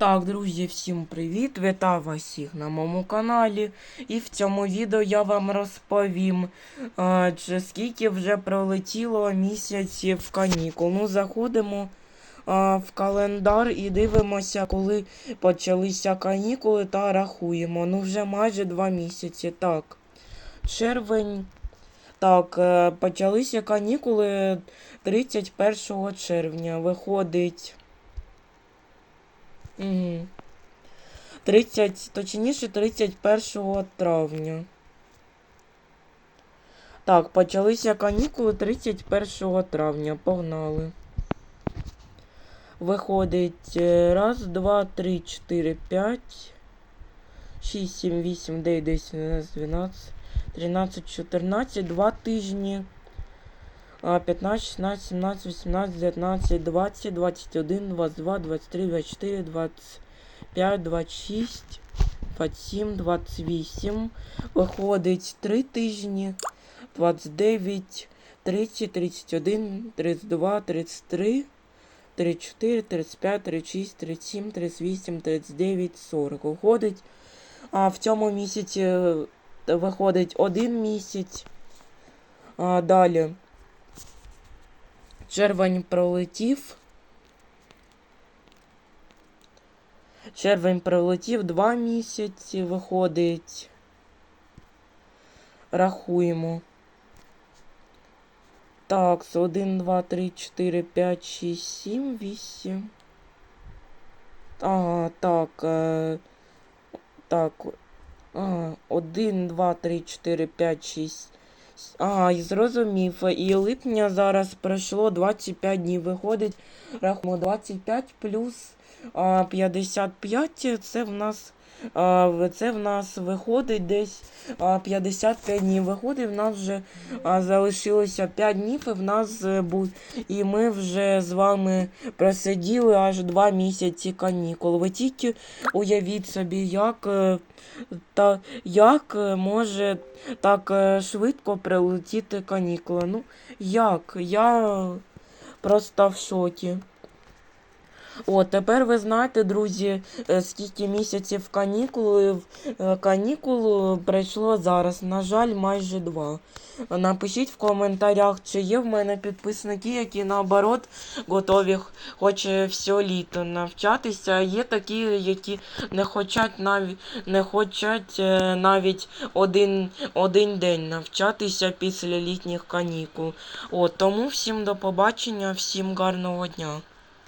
Так, друзі, всім привіт! Вітаю вас всіх на моєму каналі. І в цьому відео я вам розповім, а, чи скільки вже пролетіло місяців канікул. Ну, заходимо а, в календар і дивимося, коли почалися канікули та рахуємо. Ну, вже майже два місяці. Так, червень. Так, е, почалися канікули 31 червня. Виходить. Угу. 30, точніше 31 травня. Так, почалися канікули 31 травня. Погнали. Виходить е, раз, два, три, чотири, п'ять, шість, сім, вісім, дев'ять, десять, дванадцять, тринадцять, чотирнадцять, два тижні. А, 15, 16, 17, 18, 19, 20, 21, 22, 23, 24, 25, 26, 27, 28. Виходить 3 тижні. 29, 30, 31, 32, 33, 34, 35, 36, 37, 38, 39, 40. Виходить. А в цьому місяці е, виходить один місяць. А, далі. Червень пролетів. Червень пролетів два місяці, виходить. Рахуємо. Так, 1, 2, 3, 4, 5, 6, 7, 8. Ага, так. Е, так. Ага, 1, 2, 3, 4, 5, 6. А, зрозумів. І липня зараз пройшло 25 днів. Виходить, рахуємо 25 плюс а, 55. Це в нас це в нас виходить десь 55 днів. Виходить, в нас вже залишилося 5 днів, і в нас е, і ми вже з вами просиділи аж 2 місяці канікул. Ви тільки уявіть собі, як, е, та, як е, може так швидко прилетіти канікули. Ну, як? Я просто в шокі. О, тепер ви знаєте, друзі, е, скільки місяців канікули, е, канікул пройшло зараз. На жаль, майже два. Напишіть в коментарях, чи є в мене підписники, які наоборот готові хоч все літо навчатися. Є такі, які не хочуть навіть не хочуть е, навіть один, один день навчатися після літніх канікул. От, тому всім до побачення, всім гарного дня.